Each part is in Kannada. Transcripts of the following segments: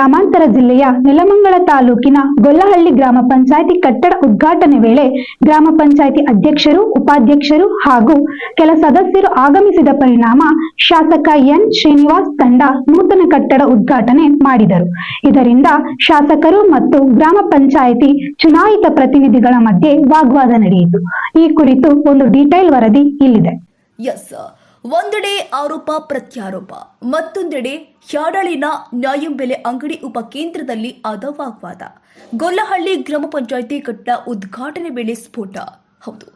ಗ್ರಾಮಾಂತರ ಜಿಲ್ಲೆಯ ನೆಲಮಂಗಲ ತಾಲೂಕಿನ ಗೊಲ್ಲಹಳ್ಳಿ ಗ್ರಾಮ ಪಂಚಾಯಿತಿ ಕಟ್ಟಡ ಉದ್ಘಾಟನೆ ವೇಳೆ ಗ್ರಾಮ ಪಂಚಾಯಿತಿ ಅಧ್ಯಕ್ಷರು, ಉಪಾಧ್ಯಕ್ಷರು ಹಾಗೂ ಕೆಲ ಸದಸ್ಯರು ಆಗಮಿಸಿದ ಪರಿಣಾಮ ಶಾಸಕ ಎನ್ ಶ್ರೀನಿವಾಸ್ ತಂಡ ನೂತನ ಕಟ್ಟಡ ಉದ್ಘಾಟನೆ ಮಾಡಿದರು. ಇದರಿಂದ ಶಾಸಕರು ಮತ್ತು ಗ್ರಾಮ ಪಂಚಾಯಿತಿ ಚುನಾಯಿತ ಪ್ರತಿನಿಧಿಗಳ ಮಧ್ಯೆ ವಾಗ್ವಾದ ನಡೆಯಿತು. ಈ ಕುರಿತು ಒಂದು ಡೀಟೇಲ್ ವರದಿ ಇಲ್ಲಿದೆ. ಒಂದೆಡೆ ಆರೋಪ ಪ್ರತ್ಯಾರೋಪ, ಮತ್ತೊಂದೆಡೆ ಹ್ಯಾಡಳಿನ ನ್ಯಾಯಂಬೆಲೆ ಅಂಗಡಿ ಉಪಕೇಂದ್ರದಲ್ಲಿ ಆದ ವಾಗ್ವಾದ. ಗೊಲ್ಲಹಳ್ಳಿ ಗ್ರಾಮ ಪಂಚಾಯಿತಿ ಕಟ್ಟಡ ಉದ್ಘಾಟನೆ ವೇಳೆ ಸ್ಫೋಟ. ಹೌದು,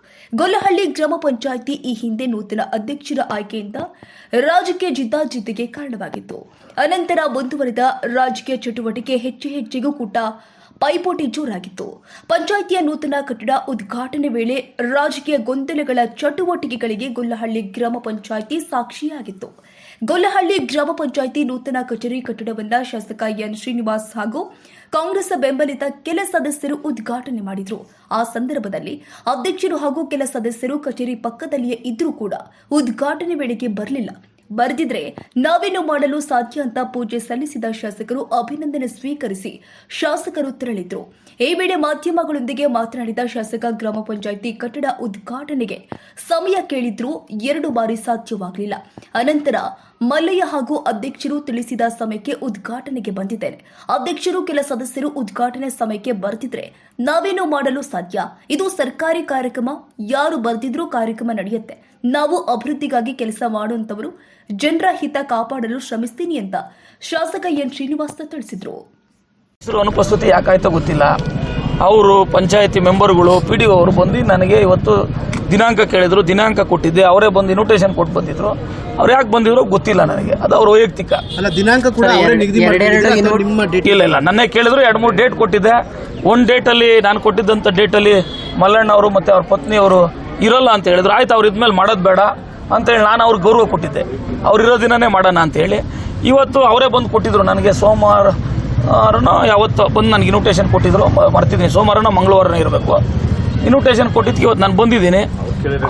ಗೊಲ್ಲಹಳ್ಳಿ ಗ್ರಾಮ ಪಂಚಾಯಿತಿ ಈ ಹಿಂದೆ ನೂತನ ಅಧ್ಯಕ್ಷರ ಆಯ್ಕೆಯಿಂದ ರಾಜಕೀಯ ಜಿದ್ದಾಜಿದ್ದಿಗೆ ಕಾರಣವಾಗಿತ್ತು. ಅನಂತರ ಮುಂದುವರೆದ ರಾಜಕೀಯ ಚಟುವಟಿಕೆ ಹೆಚ್ಚು ಹೆಚ್ಚಿಗೂ ಕೂಟ ಪೈಪೋಟಿ ಜೋರಾಗಿತ್ತು. ಪಂಚಾಯಿತಿಯ ನೂತನ ಕಟ್ಟಡ ಉದ್ಘಾಟನೆ ವೇಳೆ ರಾಜಕೀಯ ಗೊಂದಲಗಳ ಚಟುವಟಿಕೆಗಳಿಗೆ ಗೊಲ್ಲಹಳ್ಳಿ ಗ್ರಾಮ ಪಂಚಾಯಿತಿ ಸಾಕ್ಷಿಯಾಗಿತ್ತು. ಗೊಲ್ಲಹಳ್ಳಿ ಗ್ರಾಮ ಪಂಚಾಯಿತಿ ನೂತನ ಕಚೇರಿ ಕಟ್ಟಡವನ್ನು ಶಾಸಕ ಎನ್ ಶ್ರೀನಿವಾಸ್ ಹಾಗೂ ಕಾಂಗ್ರೆಸ್ ಬೆಂಬಲಿತ ಕೆಲ ಸದಸ್ಯರು ಉದ್ಘಾಟನೆ ಮಾಡಿದರು. ಆ ಸಂದರ್ಭದಲ್ಲಿ ಅಧ್ಯಕ್ಷರು ಹಾಗೂ ಕೆಲ ಸದಸ್ಯರು ಕಚೇರಿ ಪಕ್ಕದಲ್ಲಿಯೇ ಇದ್ರೂ ಕೂಡ ಉದ್ಘಾಟನೆ ವೇಳೆಗೆ ಬರಲಿಲ್ಲ. ಬರೆದಿದ್ರೆ ನಾವೇನು ಮಾಡಲು ಸಾಧ್ಯ ಅಂತ ಪೂಜೆ ಸಲ್ಲಿಸಿದ ಶಾಸಕರು ಅಭಿನಂದನೆ ಸ್ವೀಕರಿಸಿ ಶಾಸಕರು ತೆರಳಿದ್ರು. ಈ ವೇಳೆ ಮಾಧ್ಯಮಗಳೊಂದಿಗೆ ಮಾತನಾಡಿದ ಶಾಸಕ, ಗ್ರಾಮ ಪಂಚಾಯಿತಿ ಕಟ್ಟಡ ಉದ್ಘಾಟನೆಗೆ ಸಮಯ ಕೇಳಿದ್ರು ಎರಡು ಬಾರಿ ಸಾಧ್ಯವಾಗಲಿಲ್ಲ. ಅನಂತರ ಮಲ್ಲಯ್ಯ ಹಾಗೂ ಅಧ್ಯಕ್ಷರು ತಿಳಿಸಿದ ಸಮಯಕ್ಕೆ ಉದ್ಘಾಟನೆಗೆ ಬಂದಿದ್ದೇನೆ ಅಧ್ಯಕ್ಷರು, ಕೆಲ ಸದಸ್ಯರು ಉದ್ಘಾಟನೆ ಸಮಯಕ್ಕೆ ಬರ್ತಿದ್ರೆ ನಾವೇನು ಮಾಡಲು ಸಾಧ್ಯ? ಇದು ಸರ್ಕಾರಿ ಕಾರ್ಯಕ್ರಮ, ಯಾರು ಬರ್ತಿದ್ರೂ ಕಾರ್ಯಕ್ರಮ ನಡೆಯುತ್ತೆ. ನಾವು ಅಭಿವೃದ್ಧಿಗಾಗಿ ಕೆಲಸ ಮಾಡುವಂತವರು ಜನರ ಹಿತ ಕಾಪಾಡಲು ಶ್ರಮಿಸ್ತೀನಿ ಅಂತ ಶಾಸಕ ಎನ್ ಶ್ರೀನಿವಾಸ ತಿಳಿಸಿದ್ರು. ಹೆಸರು ಅನುಪಸ್ಥಿತಿ ಯಾಕಾಯ್ತೋ ಗೊತ್ತಿಲ್ಲ. ಅವರು ಪಂಚಾಯತಿ ಮೆಂಬರ್ಗಳು ಪಿ ಡಿ ಅವರು ಬಂದು ನನಗೆ ಇವತ್ತು ದಿನಾಂಕ ಕೇಳಿದ್ರು ದಿನಾಂಕ ಕೊಟ್ಟಿದ್ದೆ ಅವರೇ ಬಂದು ಇನ್ವಿಟೇಷನ್ ಕೊಟ್ಟು ಬಂದಿದ್ರು. ಅವ್ರು ಯಾಕೆ ಬಂದಿದ್ರು ಗೊತ್ತಿಲ್ಲ ನನಗೆ. ಅದು ಅವ್ರ ವೈಯಕ್ತಿಕ. ಅಲ್ಲ ದಿನಾಂಕ ಕೂಡ ಅವರೇ ನಿಗದಿ ಮಾಡಿದ್ರಾ ಅಥವಾ ನಿಮ್ಮ ಡೇಟ್ ಇಲ್ಲ ಇಲ್ಲ. ನನ್ನೇ ಕೇಳಿದ್ರು ಎರಡು ಮೂರು ಡೇಟ್ ಕೊಟ್ಟಿದ್ದೆ. ಒಂದು ಡೇಟಲ್ಲಿ ನಾನು ಕೊಟ್ಟಿದ್ದಂಥ ಡೇಟಲ್ಲಿ ಮಲ್ಲಣ್ಣ ಅವರು ಮತ್ತು ಅವ್ರ ಪತ್ನಿ ಅವರು ಇರಲ್ಲ ಅಂತ ಹೇಳಿದ್ರು. ಆಯ್ತು ಅವ್ರು ಇದ್ಮೇಲೆ ಮಾಡೋದು ಬೇಡ. ಅಂತೇಳಿ ನಾನು ಅವ್ರಿಗೆ ಗೌರವ ಕೊಟ್ಟಿದ್ದೆ. ಅವ್ರು ಇರೋ ದಿನನೇ ಮಾಡೋಣ ಅಂತೇಳಿ ಇವತ್ತು ಅವರೇ ಬಂದು ಕೊಟ್ಟಿದ್ರು ನನಗೆ ಸೋಮವಾರ ಯಾವತ್ತು ಬಂದು ನನಗೆ ಇನ್ವಿಟೇಷನ್ ಕೊಟ್ಟಿದ್ರು. ಮರ್ತಿದ್ದೀನಿ. ಸೋಮವಾರನ ಮಂಗಳವಾರನ ಇರಬೇಕು. ಇನ್ವಿಟೇಷನ್ ಕೊಟ್ಟಿದ್ದು ಇವತ್ತು ನಾನು ಬಂದಿದ್ದೀನಿ.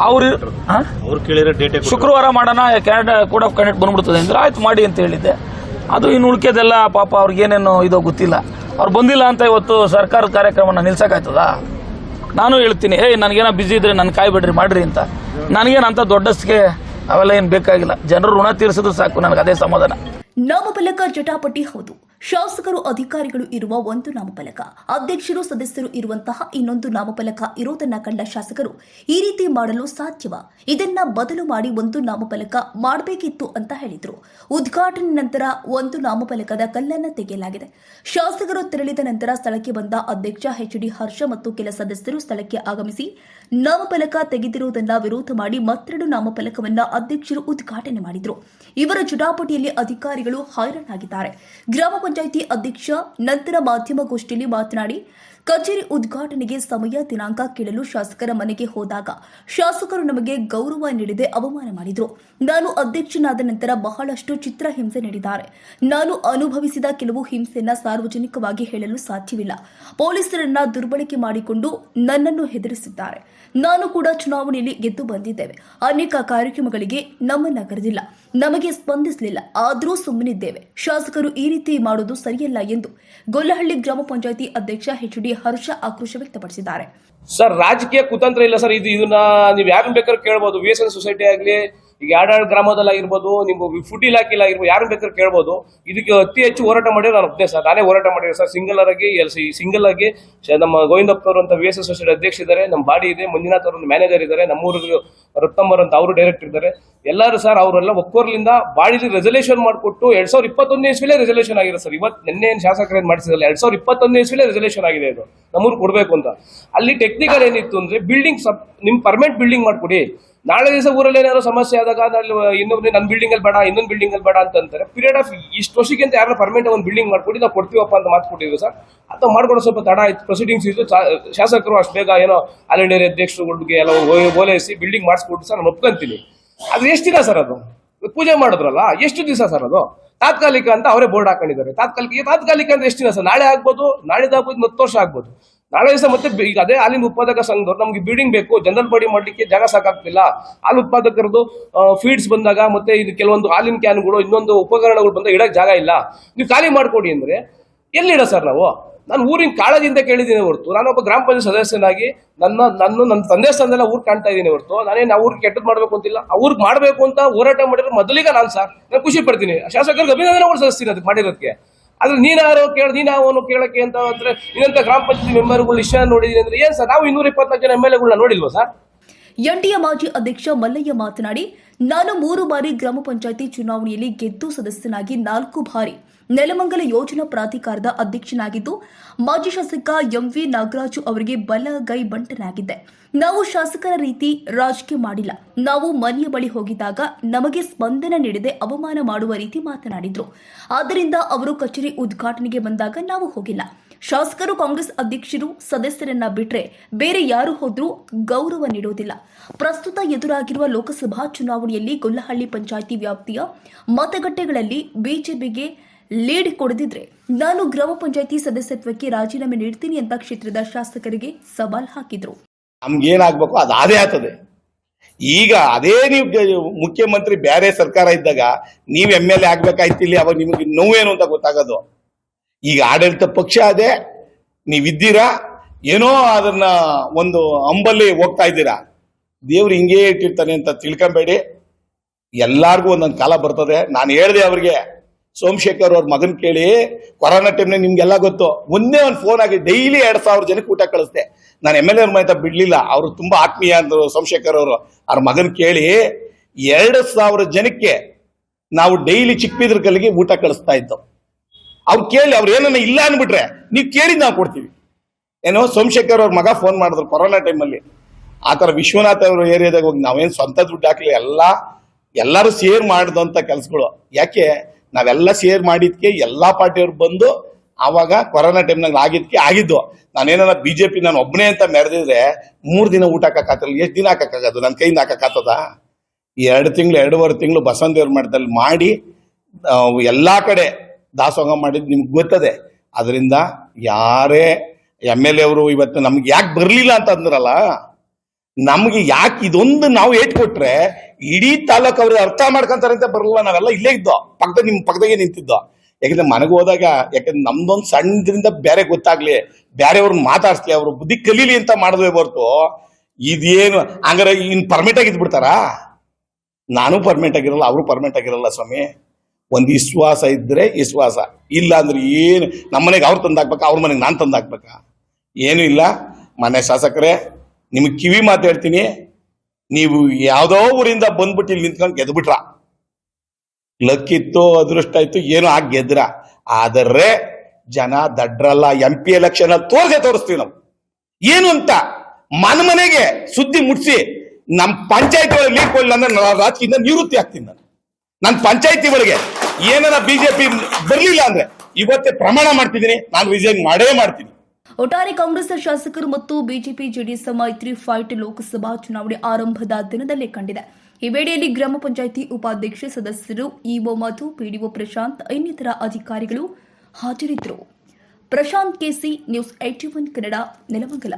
ಅವ್ರು ಹಾಂ ಅವ್ರು ಕೇಳಿರೋ ಡೇಟ್ ಶುಕ್ರವಾರ ಮಾಡೋಣ ಕ್ಯಾನಡಾ ಕೋಡ್ ಆಫ್ ಕಂಡಕ್ಟ್ ಬಂದ್ಬಿಡ್ತದೆ ಅಂದ್ರೆ ಆಯ್ತು ಮಾಡಿ ಅಂತ ಹೇಳಿದ್ದೆ. ಅದು ಇನ್ನು ಉಳ್ಕೆದೆಲ್ಲ ಪಾಪ ಅವ್ರಿಗೆ ಏನೇನು ಇದೋ ಗೊತ್ತಿಲ್ಲ. ಅವ್ರು ಬಂದಿಲ್ಲ ಅಂತ ಇವತ್ತು ಸರ್ಕಾರದ ಕಾರ್ಯಕ್ರಮನ ನಿಲ್ಸಕ್ಕಾಯ್ತದ? ನಾನು ಹೇಳ್ತೀನಿ ಏಯ್ ನನಗೇನೋ ಬಿಸಿ ಇದ್ರೆ ನನ್ನ ಕಾಯ್ಬಿಡ್ರಿ ಮಾಡ್ರಿ ಅಂತ. ನನಗೇನು ಅಂತ ದೊಡ್ಡಸ್ಗೆ ಅವೆಲ್ಲ ಏನು ಬೇಕಾಗಿಲ್ಲ. ಜನರು ಋಣ ತೀರಿಸಿದ್ರು ಸಾಕು, ನನಗೆ ಅದೇ ಸಮಾಧಾನ. ನಾಮಫಲಕ ಜಟಾಪಟಿ ಹೌದು. ಶಾಸಕರು, ಅಧಿಕಾರಿಗಳು ಇರುವ ಒಂದು ನಾಮಫಲಕ, ಅಧ್ಯಕ್ಷರು, ಸದಸ್ಯರು ಇರುವಂತಹ ಇನ್ನೊಂದು ನಾಮಫಲಕ ಇರೋದನ್ನ ಕಂಡ ಶಾಸಕರು ಈ ರೀತಿ ಮಾಡಲು ಸಾಧ್ಯವ? ಇದನ್ನ ಬದಲು ಮಾಡಿ ಒಂದು ನಾಮಫಲಕ ಮಾಡಬೇಕಿತ್ತು ಅಂತ ಹೇಳಿದ್ರು. ಉದ್ಘಾಟನೆ ನಂತರ ಒಂದು ನಾಮಫಲಕದ ಕಲ್ಲನ್ನು ತೆಗೆಯಲಾಗಿದೆ. ಶಾಸಕರು ತೆರಳಿದ ನಂತರ ಸ್ಥಳಕ್ಕೆ ಬಂದ ಅಧ್ಯಕ್ಷ ಎಚ್ ಡಿ ಹರ್ಷ ಮತ್ತು ಕೆಲ ಸದಸ್ಯರು ಸ್ಥಳಕ್ಕೆ ಆಗಮಿಸಿ ನಾಮಫಲಕ ತೆಗೆದಿರುವುದನ್ನ ವಿರೋಧ ಮಾಡಿ ಮತ್ತೆರಡು ನಾಮಫಲಕವನ್ನ ಅಧ್ಯಕ್ಷರು ಉದ್ಘಾಟನೆ ಮಾಡಿದ್ರು. ಇವರ ಜುಡಾಪಟಿಯಲ್ಲಿ ಅಧಿಕಾರಿಗಳು ಹೈರಾಣಾಗಿದ್ದಾರೆ. ಗ್ರಾಮ ಪಂಚಾಯಿತಿ ಅಧ್ಯಕ್ಷ, ನಂತರ ಮಾಧ್ಯಮಗೋಷ್ಠಿಯಲ್ಲಿ ಮಾತನಾಡಿ, ಕಚೇರಿ ಉದ್ಘಾಟನೆಗೆ ಸಮಯ ದಿನಾಂಕ ಕೇಳಲು ಶಾಸಕರ ಮನೆಗೆ ಹೋದಾಗ ಶಾಸಕರು ನಮಗೆ ಗೌರವ ನೀಡದೆ ಅವಮಾನ ಮಾಡಿದರು. ನಾನು ಅಧ್ಯಕ್ಷನಾದ ನಂತರ ಬಹಳಷ್ಟು ಚಿತ್ರ ಹಿಂಸೆ ನೀಡಿದ್ದಾರೆ. ನಾನು ಅನುಭವಿಸಿದ ಕೆಲವು ಹಿಂಸೆಯನ್ನ ಸಾರ್ವಜನಿಕವಾಗಿ ಹೇಳಲು ಸಾಧ್ಯವಿಲ್ಲ. ಪೊಲೀಸರನ್ನ ದುರ್ಬಳಕೆ ಮಾಡಿಕೊಂಡು ನನ್ನನ್ನು ಹೆದರಿಸಿದ್ದಾರೆ. ನಾನು ಕೂಡ ಚುನಾವಣೆಯಲ್ಲಿ ಗೆದ್ದು ಬಂದಿದ್ದೇವೆ. ಅನೇಕ ಕಾರ್ಯಕ್ರಮಗಳಿಗೆ ನಮ್ಮನ್ನ ಕರೆದಿಲ್ಲ ನಮಗೆ ಸ್ಪಂದಿಸಲಿಲ್ಲ. ಆದರೂ ಸುಮ್ಮನಿದ್ದೇವೆ ಶಾಸಕರು ಈ ರೀತಿ ಮಾಡೋದು ಸರಿಯಲ್ಲ ಎಂದು ಗೊಲ್ಲಹಳ್ಳಿ ಗ್ರಾಮ ಪಂಚಾಯಿತಿ ಅಧ್ಯಕ್ಷ ಎಚ್ ಡಿ ಹರ್ಷ ಆಕ್ರೋಶ ವ್ಯಕ್ತಪಡಿಸಿದ್ದಾರೆ. ಸರ್, ರಾಜಕೀಯ ಕುತಂತ್ರ ಇಲ್ಲ ಸರ್. ಇದು, ಇದನ್ನ ನೀವು ಯಾರನ್ನ ಬೇಕಾದ್ರೆ ಕೇಳ್ಬೋದು. ವಿ ಎಸ್ ಎನ್ ಸೊಸೈಟಿ ಆಗಲಿ ಈಗ ಎರಡೆರಡು ಗ್ರಾಮದಲ್ಲಿ ಆಗಿರ್ಬೋದು ನೀವು ಫುಡ್ ಇಲಾಖೆ ಆಗಿರ್ಬೋದು ಯಾರು ಬೇಕಾದ್ರೆ ಕೇಳ್ಬೋದು. ಇದಕ್ಕೆ ಅತಿ ಹೆಚ್ಚು ಹೋರಾಟ ಮಾಡಿರೋ ನಾನು ಒಬ್ಬನೇ ಸರ್ ನಾನೇ ಹೋರಾಟ ಮಾಡಿರೋ ಸರ್ ಸಿಂಗಲ್ ಆಗಿ ಸಿಂಗಲ್ ಆಗಿ ನಮ್ಮ ಗೋವಿಂದಪ್ಪನವರು ಅಂತ ವಿ ಎಸ್ ಸೊಸೈಟಿ ಅಧ್ಯಕ್ಷ ಇದ್ದಾರೆ. ನಮ್ಮ ಬಾಡಿ ಇದೆ, ಮಂಜುನಾಥ್ ಅವರು ಮ್ಯಾನೇಜರ್ ಇದ್ದಾರೆ. ನಮ್ಮೂರು ರತ್ನಮ್ಮರ್ ಅಂತ ಅವರು ಡೈರೆಕ್ಟರ್ ಇದ್ದಾರೆ. ಎಲ್ಲರೂ ಸರ್, ಅವರೆಲ್ಲ ಒಕ್ಕೋರ್ಲಿಂದ ಬಾಡಿಲಿ ರೆಸಲ್ಯೂಷನ್ ಮಾಡಿಕೊಟ್ಟು ಎರಡ್ ಸಾವಿರ ಇಪ್ಪತ್ತೊಂದನೇ ಇಸ್ವಿಲೇ ರೆಸಲ್ಯೂಷನ್ ಆಗಿದೆ ಸರ್. ಇವತ್ತು ನಿನ್ನೆ ಏನು ಶಾಸಕರೇನು ಮಾಡಿಸಿದಲ್ಲ ಎರಡ್ ಸಾವಿರ ಇಪ್ಪತ್ತೊಂದನೇ ಇಸ್ವಿಲೇ ರೆಸಲ್ಯೂಷನ್ ಆಗಿದೆ ಇದು. ನಮ್ಮೂರು ಕೊಡಬೇಕು ಅಂತ. ಅಲ್ಲಿ ಟೆಕ್ನಿಕಲ್ ಏನಿತ್ತು ಅಂದ್ರೆ ಬಿಲ್ಡಿಂಗ್ ಸಬ್ ನಿಮ್ಮ ಪರ್ಮನೆಂಟ್ ಬಿಲ್ಡಿಂಗ್ ಮಾಡ್ಕೊಡಿ. ನಾಳೆ ದಿವಸ ಊರಲ್ಲಿ ಏನಾದ್ರು ಸಮಸ್ಯೆ ಆದಾಗ ಅಲ್ಲಿ ಇನ್ನೊಬ್ರು ನನ್ನ ಬಿಲ್ಡಿಂಗ್ ಅಲ್ಲಿ ಬೇಡ, ಇನ್ನೊಂದು ಬಿಲ್ಡಿಂಗ್ ಅಲ್ಲಿ ಬೇಡ ಅಂತ ಅಂತಾರೆ ಪೀರಿಯಡ್ ಆಫ್ ಇಷ್ಟು ವರ್ಷಕ್ಕೆ ಅಂತ ಯಾರು ಪರ್ಮನೆಂಟ್ ಒಂದು ಬಿಲ್ಡಿಂಗ್ ಮಾಡ್ಕೊಡಿ, ನಾವು ಕೊಡ್ತೀವಪ್ಪ ಅಂತ ಮಾತು ಸರ್. ಅಥವಾ ಮಾಡ್ಕೊಡೋ ಸ್ವಲ್ಪ ತಡ ಆಯ್ತು. ಪ್ರೊಸೀಡಿಂಗ್ಸ್ ಇದ್ದು ಶಾಸಕರು ಅಷ್ಟು ಬೇಗ ಏನೋ ಆಲ್ ಇಂಡಿಯಾ ಅಧ್ಯಕ್ಷರುಗಳಿಗೆ ಎಲ್ಲ ಓಲೈಸಿ ಬಿಲ್ಡಿಂಗ್ ಮಾಡಿಸ್ಕೊಟ್ಟು ಸರ್, ನಾನು ಒಪ್ಕೊಂತೀನಿ. ಅದು ಎಷ್ಟು ದಿನ ಸರ್ ಅದು? ಪೂಜೆ ಮಾಡಿದ್ರಲ್ಲ? ಎಷ್ಟು ದಿವಸ ಸರ್ ಅದು? ತಾತ್ಕಾಲಿಕ ಅಂತ ಅವರೇ ಬೋರ್ಡ್ ಹಾಕೊಂಡಿದ್ದಾರೆ. ತಾತ್ಕಾಲಿಕ ತಾತ್ಕಾಲಿಕ ಅಂದ್ರೆ ಎಷ್ಟು ದಿನ ಸರ್? ನಾಳೆ ಆಗ್ಬೋದು ನಾಳೆದಾಗ್ಬೋದು ಮತ್ತೆ ವರ್ಷ ಆಗ್ಬೋದು. ನಾಳೆ ದಿವಸ ಮತ್ತೆ ಈಗ ಅದೇ ಹಾಲಿನ ಉತ್ಪಾದಕ ಸಂಘದವ್ರು ನಮ್ಗೆ ಬಿಲ್ಡಿಂಗ್ ಬೇಕು ಜನರಲ್ ಬಾಡಿ ಮಾಡ್ಲಿಕ್ಕೆ ಜಾಗ ಸಾಕಾಗ್ತಿಲ್ಲ. ಹಾಲು ಉತ್ಪಾದಕರದ್ದು ಫೀಡ್ಸ್ ಬಂದಾಗ ಮತ್ತೆ ಇದು ಕೆಲವೊಂದು ಹಾಲಿನ ಕ್ಯಾನ್ಗಳು ಇನ್ನೊಂದು ಉಪಕರಣಗಳು ಬಂದಾಗ ಇಡಕ್ಕೆ ಜಾಗ ಇಲ್ಲ. ನೀವು ಖಾಲಿ ಮಾಡ್ಕೊಡಿ ಅಂದ್ರೆ ಎಲ್ಲಿಡ ಸರ್ ನಾವು? ನಾನು ಊರಿನ ಕಾಳಜಿಯಿಂದ ಕೇಳಿದ್ದೀನಿ ಹೊರತು. ನಾನೊಬ್ಬ ಗ್ರಾಮ ಪಂಚಾಯತ್ ಸದಸ್ಯನಾಗಿ ನನ್ನ ನನ್ನ ನನ್ನ ತಂದೆ ಸ್ಥಾನದಲ್ಲ ಊರು ಕಾಣ್ತಾ ಇದ್ದೀನಿ ಹೊರತು. ನಾನೇನು ಆ ಊರಿಗೆ ಕೆಟ್ಟದ್ ಮಾಡ್ಬೇಕು ಅಂತಿಲ್ಲ. ಆ ಊರಿಗೆ ಮಾಡ್ಬೇಕು ಅಂತ ಹೋರಾಟ ಮಾಡಿದ್ರೆ ಮೊದಲಿಗೆ ನಾನು ಸರ್ ನಾನು ಖುಷಿ ಪಡ್ತೀನಿ. ಶಾಸಕರಿಗೆ ಅಭಿನಂದನೆ ಸಲ್ಲಿಸ್ತೀನಿ ಅದಕ್ಕೆ ಮಾಡಿರೋದಕ್ಕೆ ಆದ್ರೆ ನೀನಾರು ಕೇಳ ನೀನಾವನು ಕೇಳಕ್ಕೆ ಅಂತ ಅಂದ್ರೆ ಇನ್ನಂತ ಗ್ರಾಮ ಪಂಚಾಯತ್ ಮೆಂಬರ್ಗಳು ಇಷ್ಟ ನೋಡಿದೀನಿ ಅಂದ್ರೆ ಏನ್ ಸರ್? ನಾವು ಇನ್ನೂರ ಇಪ್ಪತ್ನಾಲ್ಕು ಜನ ಎಂ ಎಲ್ ಎಗಳನ್ನ ನೋಡಿಲ್ವಾ ಸರ್? ಎನ್ಡಿಎ ಮಾಜಿ ಅಧ್ಯಕ್ಷ ಮಲ್ಲಯ್ಯ ಮಾತನಾಡಿ, ನಾನು ಮೂರು ಬಾರಿ ಗ್ರಾಮ ಪಂಚಾಯಿತಿ ಚುನಾವಣೆಯಲ್ಲಿ ಗೆದ್ದು ಸದಸ್ಯನಾಗಿ ನಾಲ್ಕು ಬಾರಿ ನೆಲಮಂಗಲ ಯೋಜನಾ ಪ್ರಾಧಿಕಾರದ ಅಧ್ಯಕ್ಷನಾಗಿದ್ದು, ಮಾಜಿ ಶಾಸಕ ಎಂವಿ ನಾಗರಾಜು ಅವರಿಗೆ ಬಲಗೈ ಬಂಟನಾಗಿದ್ದೆ. ನಾವು ಶಾಸಕರ ರೀತಿ ರಾಜಕೀಯ ಮಾಡಿಲ್ಲ. ನಾವು ಮನೆಯ ಬಳಿ ಹೋಗಿದ್ದಾಗ ನಮಗೆ ಸ್ಪಂದನೆ ನೀಡದೆ ಅವಮಾನ ಮಾಡುವ ರೀತಿ ಮಾತನಾಡಿದ್ರು. ಆದ್ದರಿಂದ ಅವರು ಕಚೇರಿ ಉದ್ಘಾಟನೆಗೆ ಬಂದಾಗ ನಾವು ಹೋಗಿಲ್ಲ. ಶಾಸಕರು ಕಾಂಗ್ರೆಸ್ ಅಧ್ಯಕ್ಷರು ಸದಸ್ಯರನ್ನ ಬಿಟ್ರೆ ಬೇರೆ ಯಾರು ಹೋದ್ರೂ ಗೌರವ ನೀಡೋದಿಲ್ಲ ಪ್ರಸ್ತುತ ಎದುರಾಗಿರುವ ಲೋಕಸಭಾ ಚುನಾವಣೆಯಲ್ಲಿ ಗೊಲ್ಲಹಳ್ಳಿ ಪಂಚಾಯಿತಿ ವ್ಯಾಪ್ತಿಯ ಮತಗಟ್ಟೆಗಳಲ್ಲಿ ಬಿಜೆಪಿಗೆ ಲೀಡ್ ಕೊಡದಿದ್ರೆ ನಾನು ಗ್ರಾಮ ಪಂಚಾಯಿತಿ ಸದಸ್ಯತ್ವಕ್ಕೆ ರಾಜೀನಾಮೆ ನೀಡ್ತೀನಿ ಅಂತ ಕ್ಷೇತ್ರದ ಶಾಸಕರಿಗೆ ಸವಾಲ್ ಹಾಕಿದ್ರು. ನಮ್ಗೇನಾಗ್ಬೇಕು ಅದು ಅದೇ ಆಗ್ತದೆ. ಈಗ ಅದೇ ನೀವು ಮುಖ್ಯಮಂತ್ರಿ ಬೇರೆ ಸರ್ಕಾರ ಇದ್ದಾಗ ನೀವು ಎಂ ಎಲ್ ಎ ಆಗ್ಬೇಕಾಯ್ತಿಲ್ಲ, ಅವಾಗ ನಿಮಗೆ ನೋವೇನು ಅಂತ ಗೊತ್ತಾಗೋದು. ಈಗ ಆಡಳಿತ ಪಕ್ಷ ಅದೇ ನೀವಿದ್ದೀರಾ ಏನೋ ಅದನ್ನ ಒಂದು ಅಂಬಲ್ಲಿ ಹೋಗ್ತಾ ಇದ್ದೀರಾ? ದೇವ್ರು ಹಿಂಗೇ ಇಟ್ಟಿರ್ತಾನೆ ಅಂತ ತಿಳ್ಕೊಬೇಡಿ. ಎಲ್ಲಾರ್ಗೂ ಒಂದೊಂದು ಕಾಲ ಬರ್ತದೆ. ನಾನು ಹೇಳಿದೆ ಅವ್ರಿಗೆ, ಸೋಮಶೇಖರ್ ಅವ್ರ ಮಗನ್ ಕೇಳಿ, ಕೊರೋನಾ ಟೈಮ್ನಾಗ ನಿಮ್ಗೆಲ್ಲ ಗೊತ್ತು. ಒಂದೇ ಒಂದು ಫೋನ್ ಆಗಿ ಡೈಲಿ ಎರಡ್ ಸಾವಿರ ಜನಕ್ಕೆ ಊಟ ಕಳಿಸ್ದೆ. ನಾನು ಎಂ ಎಲ್ ಎ ಮಾಹಿತಿ ಬಿಡ್ಲಿಲ್ಲ. ಅವರು ತುಂಬಾ ಆತ್ಮೀಯ ಅಂದ್ರು ಸೋಮಶೇಖರ್ ಅವರು. ಅವ್ರ ಮಗನ್ ಕೇಳಿ, ಎರಡು ಸಾವಿರ ಜನಕ್ಕೆ ನಾವು ಡೈಲಿ ಚಿಕ್ಕಬಿದ್ರ ಕಲ್ಲಿಗೆ ಊಟ ಕಳಿಸ್ತಾ ಇದ್ದೋ. ಅವ್ರು ಕೇಳಿ, ಅವ್ರು ಏನನ್ನ ಇಲ್ಲ ಅನ್ಬಿಟ್ರೆ ನೀವು ಕೇಳಿದ್ ನಾವು ಕೊಡ್ತೀವಿ. ಏನೋ ಸೋಮಶೇಖರ್ ಅವ್ರ ಮಗ ಫೋನ್ ಮಾಡಿದ್ರು ಕೊರೋನಾ ಟೈಮಲ್ಲಿ ಆ ಥರ ವಿಶ್ವನಾಥ್ ಅವ್ರ ಏರಿಯಾದಾಗ ಹೋಗಿ ನಾವೇನು ಸ್ವಂತ ದುಡ್ಡು ಹಾಕಲಿ, ಎಲ್ಲ, ಎಲ್ಲರೂ ಸೇರ್ ಮಾಡಿದಂಥ ಕೆಲಸಗಳು. ಯಾಕೆ? ನಾವೆಲ್ಲ ಸೇರ್ ಮಾಡಿದ್ಕೆ ಎಲ್ಲಾ ಪಾರ್ಟಿಯವ್ರು ಬಂದು ಆವಾಗ ಕೊರೋನಾ ಟೈಮ್ನಾಗ ಆಗಿದ್ಕೆ ಆಗಿದ್ದು. ನಾನೇನ ಬಿಜೆಪಿ ನಾನು ಒಬ್ಬನೇ ಅಂತ ಮೆರೆದಿದ್ರೆ ಮೂರು ದಿನ ಊಟ ಹಾಕಕ್ಕಾಗಲ್ಲ ಎಷ್ಟು ದಿನ ಹಾಕಕ್ಕಾಗದು ನನ್ನ ಕೈಯಿಂದ ಹಾಕಕ್ಕಾಗ್ತದ ಎರಡು ತಿಂಗಳು, ಎರಡೂವರೆ ತಿಂಗಳು ಬಸವಂತೇವ್ರ ಮಠದಲ್ಲಿ ಮಾಡಿ ಎಲ್ಲಾ ಕಡೆ ದಾಸೋಹ ಮಾಡಿದ್ದು ನಿಮ್ಗೆ ಗೊತ್ತದೆ. ಅದರಿಂದ ಯಾರೇ ಎಂ ಎಲ್ ಎ ಅವರು ಇವತ್ತು ನಮ್ಗೆ ಯಾಕೆ ಬರಲಿಲ್ಲ ಅಂತ ಅಂದ್ರಲ್ಲ, ನಮ್ಗೆ ಯಾಕೆ ಇದೊಂದು ನಾವು ಏಟ್ ಕೊಟ್ರೆ ಇಡೀ ತಾಲೂಕು ಅವ್ರಿಗೆ ಅರ್ಥ ಮಾಡ್ಕೊಂತಾರೆ ಅಂತ ಬರಲ್ಲ ನಾವೆಲ್ಲ ಇಲ್ಲೇ ಇದ್ದೋ ಪಕ್ಕದ ನಿಮ್ಮ ಪಕ್ಕದಾಗೆ ನಿಂತಿದ್ದೋ. ಯಾಕಂದ್ರೆ ಮನೆಗೆ ಹೋದಾಗ ಯಾಕಂದ್ರೆ ನಮ್ದೊಂದು ಸಣ್ಣದ್ರಿಂದ ಬೇರೆ ಗೊತ್ತಾಗ್ಲಿ ಬೇರೆಯವ್ರು ಮಾತಾಡ್ಸ್ಲಿ, ಅವರು ಬುದ್ಧಿ ಕಲೀಲಿ ಅಂತ ಮಾಡಿದ್ವಿ ಹೊರ್ತು ಇದೇನು, ಹಂಗಾರೆ ಇನ್ ಪರ್ಮಿಟ್ ಆಗಿದ್ಬಿಡ್ತಾರಾ? ನಾನು ಪರ್ಮನೆಂಟ್ ಆಗಿರಲ್ಲ, ಅವರು ಪರ್ಮನೆಂಟ್ ಆಗಿರಲ್ಲ ಸ್ವಾಮಿ. ಒಂದು ವಿಶ್ವಾಸ ಇದ್ರೆ ವಿಶ್ವಾಸ. ಇಲ್ಲ ಅಂದ್ರೆ ಏನು? ನಮ್ಮನೆಗೆ ಅವ್ರು ತಂದಾಕ್ಬೇಕಾ? ಅವ್ರ ಮನೆಗೆ ನಾನು ತಂದಾಕ್ಬೇಕಾ? ಏನು ಇಲ್ಲ. ಮನೆ ಶಾಸಕರೇ, ನಿಮಗೆ ಕಿವಿ ಮಾತು ಹೇಳ್ತೀನಿ. ನೀವು ಯಾವುದೋ ಊರಿಂದ ಬಂದ್ಬಿಟ್ಟು ಇಲ್ಲಿ ನಿಂತ್ಕೊಂಡು ಗೆದ್ಬಿಟ್ರ. ಲಕ್ ಇತ್ತು ಅದೃಷ್ಟ ಇತ್ತು, ಏನೋ ಆಗಿ ಗೆದ್ರ ಆದರೆ ಜನ ದಡ್ರಲ್ಲ. ಎಂ ಪಿ ಎಲೆಕ್ಷನ್ ತೋರ್ಸೇ ತೋರಿಸ್ತೀವಿ ನಾವು. ಏನು ಅಂತ? ಮನ ಮನೆಗೆ ಸುದ್ದಿ ಮುಟ್ಸಿ ನಮ್ಮ ಪಂಚಾಯತ್ ಲೀಕ್ ಕೊಡಲಿಲ್ಲ ಅಂದ್ರೆ ನಾನು ರಾಜಕೀಯದಿಂದ ನಿವೃತ್ತಿ ಆಗ್ತೀನಿ ನಾನು. ನನ್ನ ಪಂಚಾಯತಿ ಒಳಗೆ ಏನಾರ ಬಿಜೆಪಿ ಬರಲಿಲ್ಲ ಅಂದ್ರೆ ಇವತ್ತೇ ಪ್ರಮಾಣ ಮಾಡ್ತಿದ್ದೀನಿ. ನಾನು ರಿಸೈನ್ ಮಾಡೇ ಮಾಡ್ತೀನಿ. ಒಟ್ಟಾರೆ ಕಾಂಗ್ರೆಸ್ ಶಾಸಕರು ಮತ್ತು ಬಿಜೆಪಿ ಜೆಡಿಎಸ್ ಮೈತ್ರಿ ಫೈಟ್ ಲೋಕಸಭಾ ಚುನಾವಣೆ ಆರಂಭದ ದಿನದಲ್ಲೇ ಕಂಡಿದೆ. ಈ ವೇಳೆಯಲ್ಲಿ ಗ್ರಾಮ ಪಂಚಾಯಿತಿ ಉಪಾಧ್ಯಕ್ಷ ಸದಸ್ಯರು ಇಒ ಮಧು ಪಿಡಿಒ ಪ್ರಶಾಂತ್ ಇನ್ನಿತರ ಅಧಿಕಾರಿಗಳು ಹಾಜರಿದ್ದರು. Prashant KC news eight one Kannada, Nelamangala.